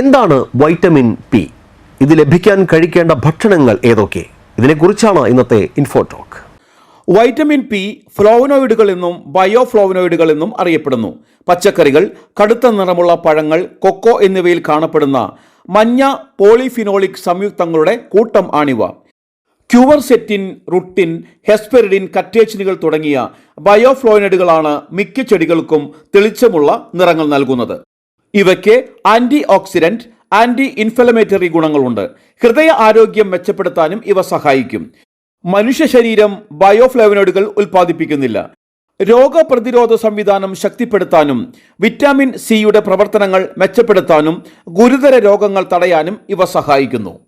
എന്താണ് vitamin P? ഇത് ലഭിക്കാൻ കഴിക്കേണ്ട ഭക്ഷണങ്ങൾ ഏതൊക്കെ? ഇതിനെക്കുറിച്ചാണ് ഇന്നത്തെ ഇൻഫോ ടോക്ക് വൈറ്റമിൻ പി ഫ്ലോവനോയിഡുകൾ എന്നും ബയോഫ്ലോവനോയിഡുകൾ എന്നും അറിയപ്പെടുന്നു. പച്ചക്കറികൾ കടുത്ത നിറമുള്ള പഴങ്ങൾ കൊക്കോ എന്നിവയിൽ കാണപ്പെടുന്ന മഞ്ഞ പോളിഫിനോളിക് സംയുക്തങ്ങളുടെ കൂട്ടം ആണിവ. ക്യൂവർസെറ്റിൻ റുട്ടിൻ ഹെസ്പെറിഡിൻ കറ്റേച്ചിനുകൾ തുടങ്ങിയ ബയോഫ്ലോയിനഡുകളാണ് മിക്ക ചെടികൾക്കും തെളിച്ചമുള്ള നിറങ്ങൾ നൽകുന്നത്. ഇവയ്ക്ക് ആന്റി ഓക്സിഡന്റ് ആന്റി ഇൻഫ്ലമേറ്ററി ഗുണങ്ങളുണ്ട്. ഹൃദയ ആരോഗ്യം മെച്ചപ്പെടുത്താനും ഇവ സഹായിക്കും. മനുഷ്യ ശരീരം ബയോഫ്ലേവനോയിഡുകൾ ഉൽപ്പാദിപ്പിക്കുന്നില്ല. രോഗപ്രതിരോധ സംവിധാനം ശക്തിപ്പെടുത്താനും വിറ്റാമിൻ സിയുടെ പ്രവർത്തനങ്ങൾ മെച്ചപ്പെടുത്താനും ഗുരുതര രോഗങ്ങൾ തടയാനും ഇവ സഹായിക്കുന്നു.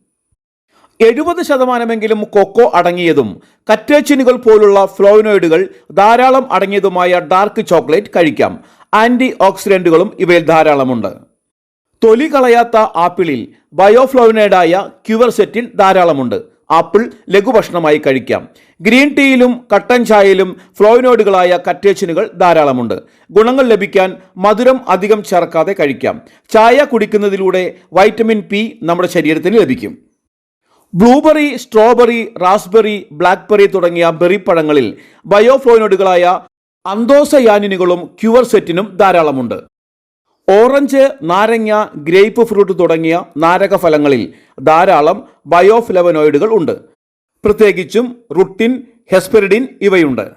എഴുപത് ശതമാനമെങ്കിലും കൊക്കോ അടങ്ങിയതും കറ്റേച്ചിനുകൾ പോലുള്ള ഫ്ലോവിനോയിഡുകൾ ധാരാളം അടങ്ങിയതുമായ ഡാർക്ക് ചോക്ലേറ്റ് കഴിക്കാം. ആന്റി ഓക്സിഡന്റുകളും ഇവയിൽ ധാരാളമുണ്ട്. തൊലി കളയാത്ത ആപ്പിളിൽ ബയോഫ്ലോവിനൈഡായ ക്യുവർസെറ്റിൻ ധാരാളമുണ്ട്. ആപ്പിൾ ലഘുഭക്ഷണമായി കഴിക്കാം. ഗ്രീൻ ടീയിലും കട്ടൻ ചായയിലും ഫ്ലോവിനോയിഡുകളായ കറ്റേച്ചിനുകൾ ധാരാളമുണ്ട്. ഗുണങ്ങൾ ലഭിക്കാൻ മധുരം അധികം ചേർക്കാതെ കഴിക്കാം. ചായ കുടിക്കുന്നതിലൂടെ വൈറ്റമിൻ പി നമ്മുടെ ശരീരത്തിന് ലഭിക്കും. ബ്ലൂബെറി സ്ട്രോബെറി റാസ്ബെറി ബ്ലാക്ക്ബെറി തുടങ്ങിയ ബെറി പഴങ്ങളിൽ ബയോഫ്ലോയിനോഡുകളായ അന്തോസയാനിനുകളും ക്യുവർസെറ്റിനും ധാരാളമുണ്ട്. ഓറഞ്ച് നാരങ്ങ ഗ്രേപ്പ് ഫ്രൂട്ട് തുടങ്ങിയ നാരകഫലങ്ങളിൽ ധാരാളം ബയോഫ്ലവനോയിഡുകൾ ഉണ്ട്. പ്രത്യേകിച്ചും റുട്ടിൻ ഹെസ്പെറിഡിൻ ഇവയുണ്ട്.